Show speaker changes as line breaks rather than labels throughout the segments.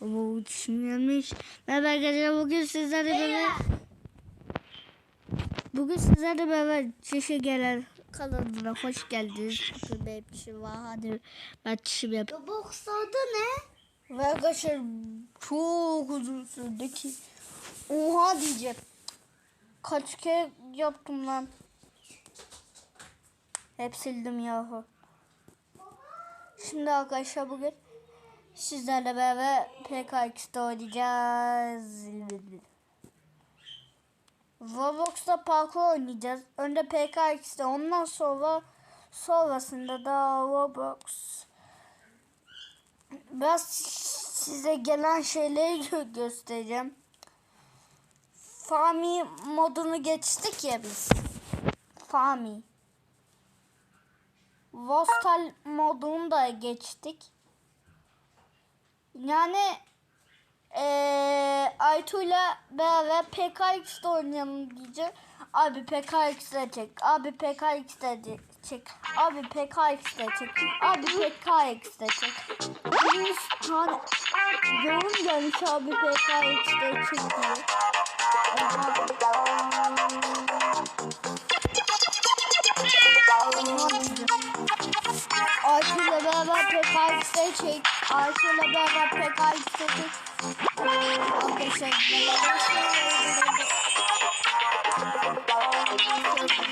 Bu dişim gelmiş. Merhaba arkadaşlar bugün sizlerle beraber Bugün sizlerle beraber çişe gelen kanalına hoş geldiniz. Bugün benim çişim var. Hadi ben çişim yapayım.
Roblox adı ne?
Ve arkadaşlar çok uzun sürdü ki. Oha diyeceğim. Kaç kere yaptım lan. Hep sildim yahu. Şimdi arkadaşlar bugün sizlerle beraber PKX'de oynayacağız. Roblox'ta parkur oynayacağız. Önce PKX'de ondan sonra sonrasında da Roblox. Biraz size gelen şeyleri gö- göstereceğim. Fami modunu geçtik ya biz. Fami. Vostal modunu da geçtik. Yani eee Aytu'yla beraber PKX'de oynayalım diyeceğim. Abi PKX'de çek. Abi PKX'de de- çek. Abi PKX'de çek. Abi PKX'de çek. 100 tane yorum gelmiş abi PKX'de çek diye. Beraber PKX'de çek. Aytu'yla beraber PKX'de çek. Arkadaşlar Beş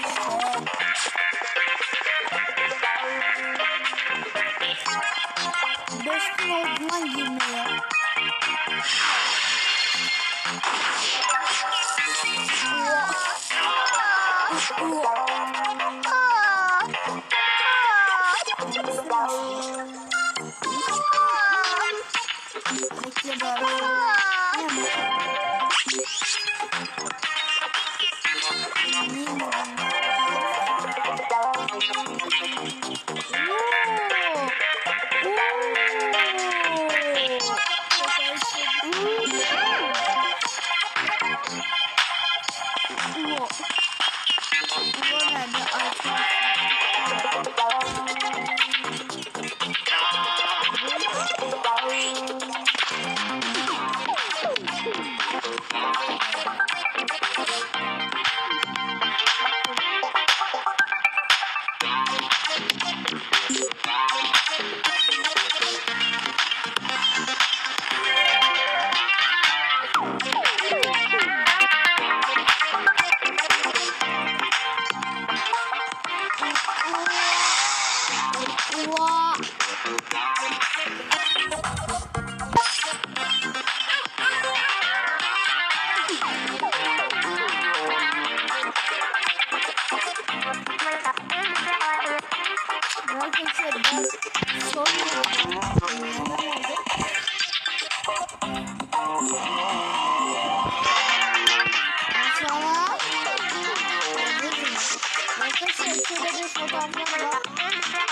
Arkadaşlar şöyle bir fotoğraflar var.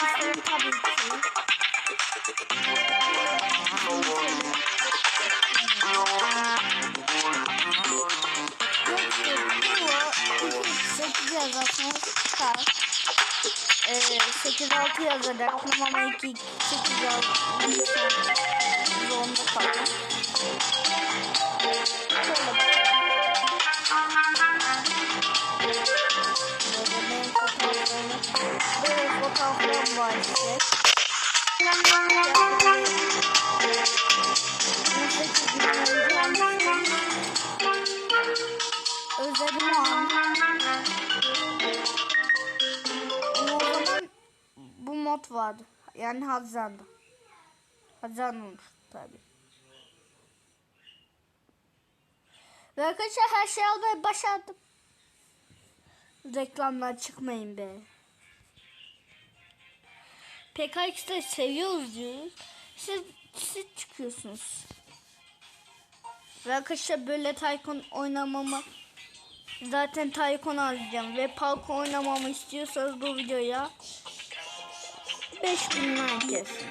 İstedim tabii ki. Sekiz yazarsanız çıkar. Ee, 8-6 yazacaktım ama 2 8 6 zorunda kaldım. Şöyle Böyle fotoğraflarım var işte. 18 gün önce almıştım. Özledim bu mod vardı. Yani Haziran'da. Haziran olmuş tabi. Ve arkadaşlar her şeyi almayı başardım. Reklamlar çıkmayın be. PKX'de seviyoruz diyoruz. Siz, siz çıkıyorsunuz. Ve arkadaşlar böyle Tycoon oynamamı zaten Tycoon alacağım ve parkur oynamamı istiyorsanız bu videoya 5000 like oluyorsun.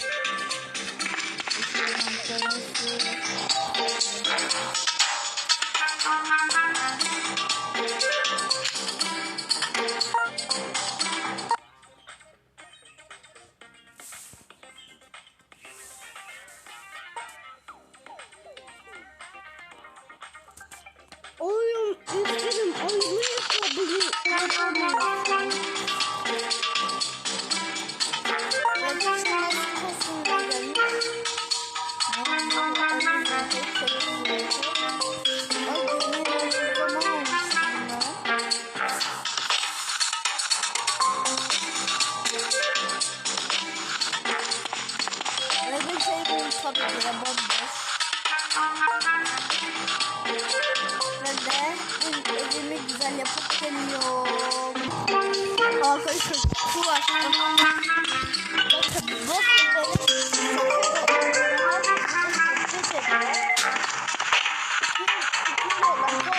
そう呃。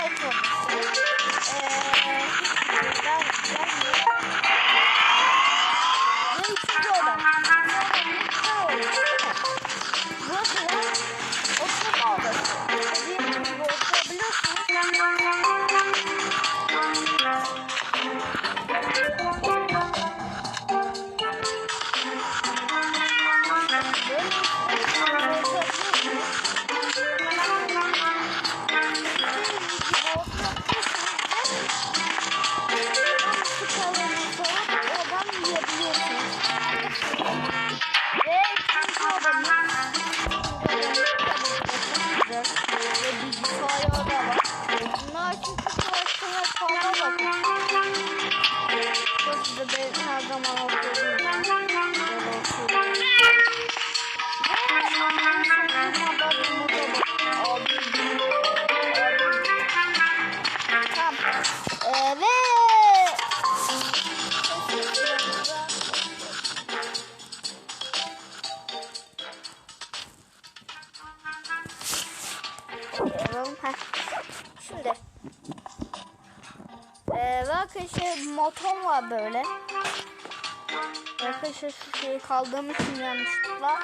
Şu şeyi kaldığım için yanlışlıkla.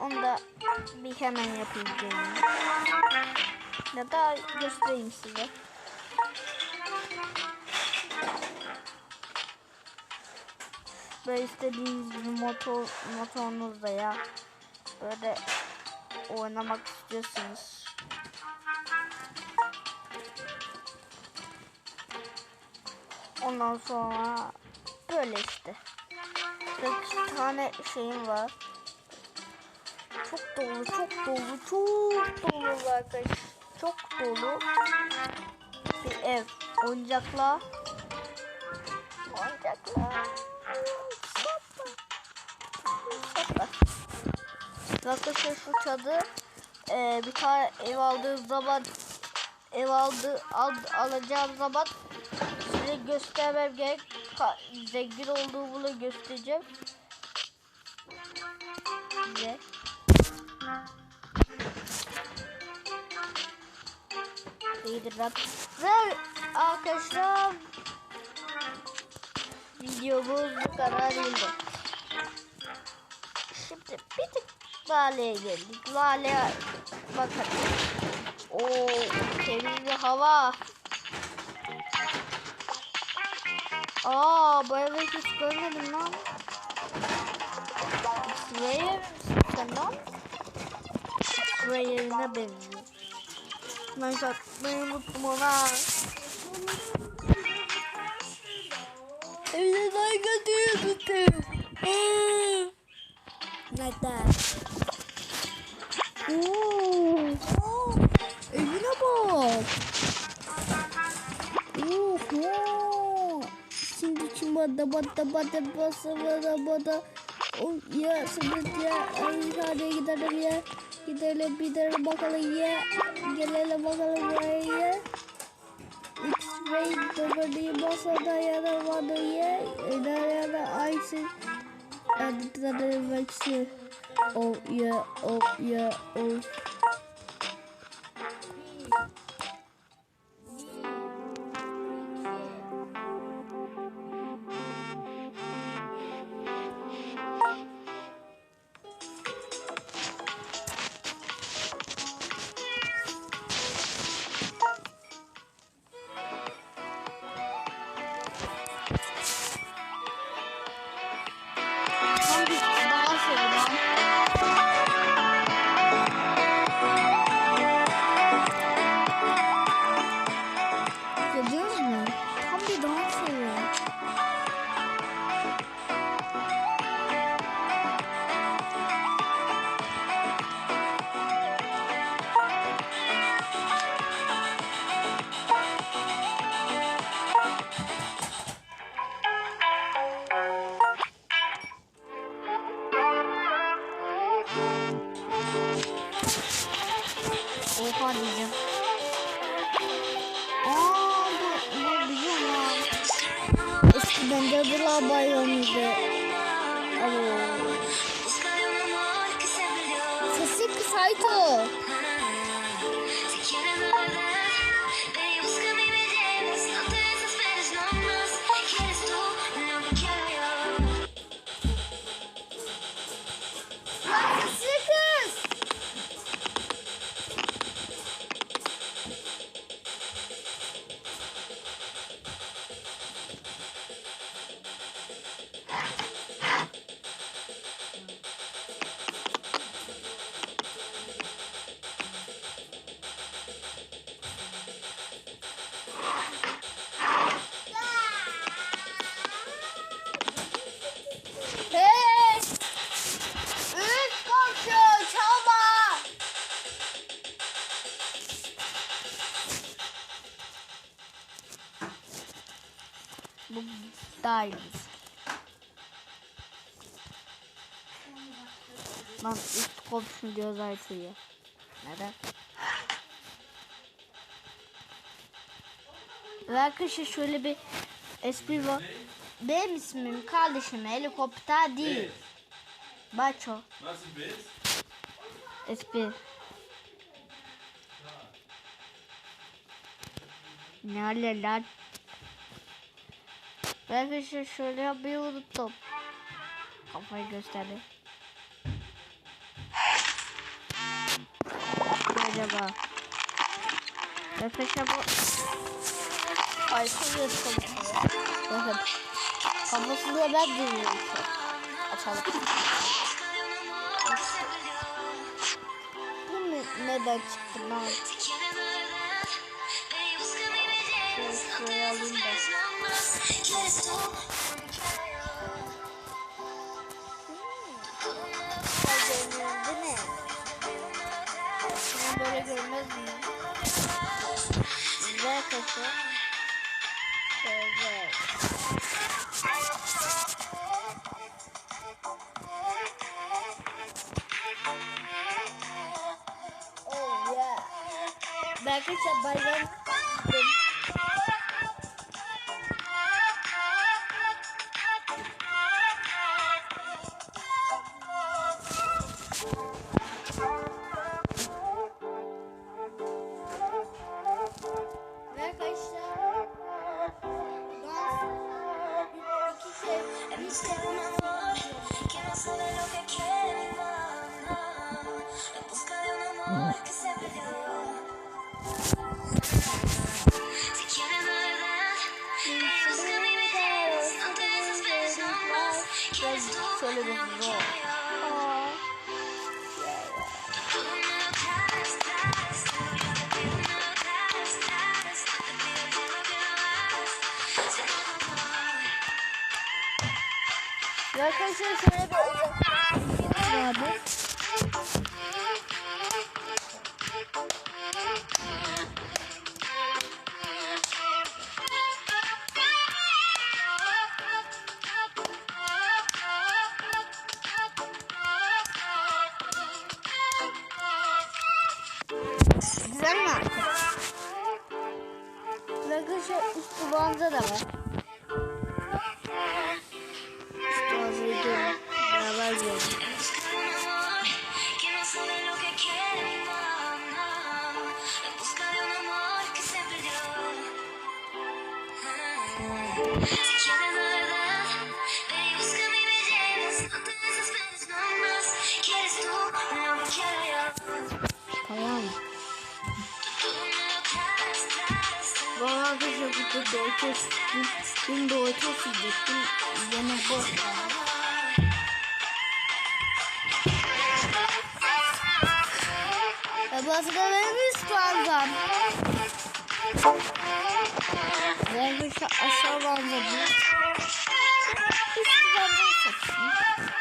Onu da bir hemen yapayım. Ya da göstereyim size. Böyle istediğiniz gibi motor motorunuzda ya böyle oynamak istiyorsanız ondan sonra böyle 8 tane şeyim var. Çok dolu çok dolu çok dolu arkadaşlar çok dolu bir ev. Oyuncakla. Oyuncakla. Arkadaşlar şu çadı e, bir tane ev aldığım zaman ev aldı al, alacağım zaman göstermem gerek zengin olduğumu da göstereceğim size iyidir lan ve arkadaşlar videomuz bu kadar iyiydi Şimdi bir tık Lale'ye geldik. Lale'ye bakalım. Oo, temiz bir hava. Aa, evi hiç görmedim lan. Sen lan? Sıraya benziyor. Ben satmayı unuttum ona. Evde daha kötü unuttum. Neden? Oo, Çimada bada bada basa bada bada. Ya sabit ya. Hadi gidelim ya. Gidelim gidelim bakalım ya. Gelelim bakalım ya ya. X-ray dobadi basa da yaramadı ya. İdare da Aysin. Hadi tadı baksın. Oh yeah, oh yeah, oh. Cadılar bayramıydı. Alo. Sesi kısaydı. Bu daha iyi. Lan üst komşu diyor zayıflıyor. Neden? Ve arkadaşlar şöyle bir espri var. Benim ismim kardeşim helikopter değil. Baço.
Nasıl bez?
Espri. Ne lan? Ben arkadaşlar şöyle yapmayı unuttum. Kafayı gösterdi. Acaba. Arkadaşlar bu Aykırı konuşuyor. Bakın. Kafasını da ben an. Açalım. Bu ne, neden çıktı lan? Şöyle şuraya alayım böyle görmez miyim? Güzel koku. Şöyle. Oh yeah. Ben arkadaşlar Şöyle bir zor. Arkadaşlar şöyle bir abi. Tamam. Bu arkadaşlar bu da Doritos. Dün Doritos yiyecektim. Yine bu. Ve başka arkadaşlar aşağı banza bu. Üst banzayı seçtim.